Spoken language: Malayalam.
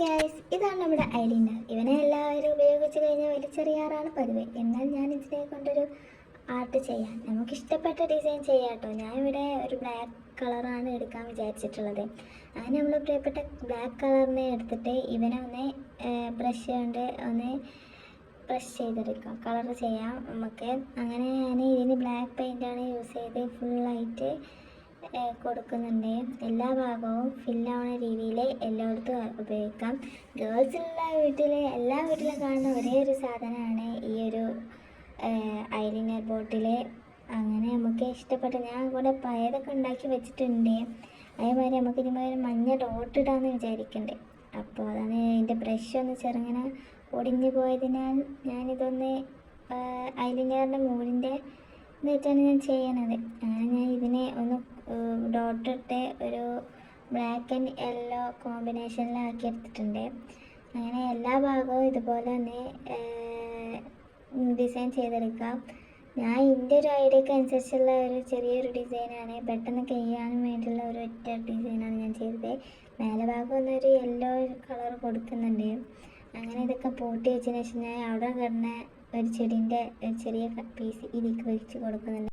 ഗൈസ് ഇതാണ് നമ്മുടെ ഐലിനർ ഇവനെ എല്ലാവരും ഉപയോഗിച്ച് കഴിഞ്ഞാൽ വലിച്ചെറിയാറാണ് പതിവ്. എന്നാൽ ഞാൻ ഇതിനെ കൊണ്ടൊരു ആർട്ട് ചെയ്യാം. നമുക്ക് ഇഷ്ടപ്പെട്ട ഡിസൈൻ ചെയ്യാം കേട്ടോ. ഞാൻ ഇവിടെ ഒരു ബ്ലാക്ക് കളറാണ് എടുക്കാൻ വിചാരിച്ചിട്ടുള്ളത്. അങ്ങനെ നമ്മൾ പ്രിയപ്പെട്ട ബ്ലാക്ക് കളറിനെ എടുത്തിട്ട് ഇവനെ ഒന്ന് ബ്രഷ് കൊണ്ട് ഒന്ന് ബ്രഷ് ചെയ്തെടുക്കാം. കളർ ചെയ്യാം. നമുക്ക് അങ്ങനെ ഞാൻ ഇതിന് ബ്ലാക്ക് പെയിന്റാണ് യൂസ് ചെയ്ത് ഫുള്ളായിട്ട് കൊടുക്കുന്നുണ്ട്. എല്ലാ ഭാഗവും ഫില്ലാവുന്ന രീതിയിൽ എല്ലായിടത്തും ഉപയോഗിക്കാം. ഗേൾസിലുള്ള വീട്ടിൽ എല്ലാ വീട്ടിലും കാണുന്ന ഒരേ ഒരു സാധനമാണ് ഈ ഒരു ഐലിനർ ബോട്ടിൽ അങ്ങനെ നമുക്ക് ഇഷ്ടപ്പെട്ട ഞാൻ കൂടെ പയറൊക്കെ ഉണ്ടാക്കി വെച്ചിട്ടുണ്ട്. അതേമാതിരി നമുക്ക് ഇതിന്മേൽ മഞ്ഞ ഡോട്ട് ഇടാമെന്ന് വിചാരിക്കുന്നുണ്ട് അപ്പോൾ അതാണ് അതിന്റെ ബ്രഷ് ഒന്ന് ചെറുങ്ങനെ ഒടിഞ്ഞു പോയതിനാൽ ഞാനിതൊന്ന് ഐലിനറിന്റെ മുകളിന്റെ എന്നിട്ടാണ് ഞാൻ ചെയ്യണത്. അങ്ങനെ ഞാൻ ഇതിനെ ഒന്ന് ഡോട്ടിട്ട് ഒരു ബ്ലാക്ക് ആൻഡ് യെല്ലോ കോമ്പിനേഷനിലാക്കി എടുത്തിട്ടുണ്ട്. അങ്ങനെ എല്ലാ ഭാഗവും ഇതുപോലെ തന്നെ ഡിസൈൻ ചെയ്തെടുക്കാം ഞാൻ എന്റെ ഒരു ഐഡിയക്ക് അനുസരിച്ചുള്ള ഒരു ചെറിയൊരു ഡിസൈനാണ് പെട്ടെന്ന് ചെയ്യാനും വേണ്ടിയുള്ള ഒരു ഒറ്റ ഡിസൈനാണ് ഞാൻ ചെയ്തത്. മേലെ ഭാഗം ഒന്നൊരു യെല്ലോ കളർ കൊടുക്കുന്നുണ്ട്. അങ്ങനെ ഇതൊക്കെ പൂട്ടി വെച്ചതിന് ശേഷം ഞാൻ അവിടെ കിടന്ന ഒരു ചെടീന്റെ ചെറിയ പീസ് ഇതിലേക്ക് വലിച്ചു കൊടുക്കുന്നുണ്ട്.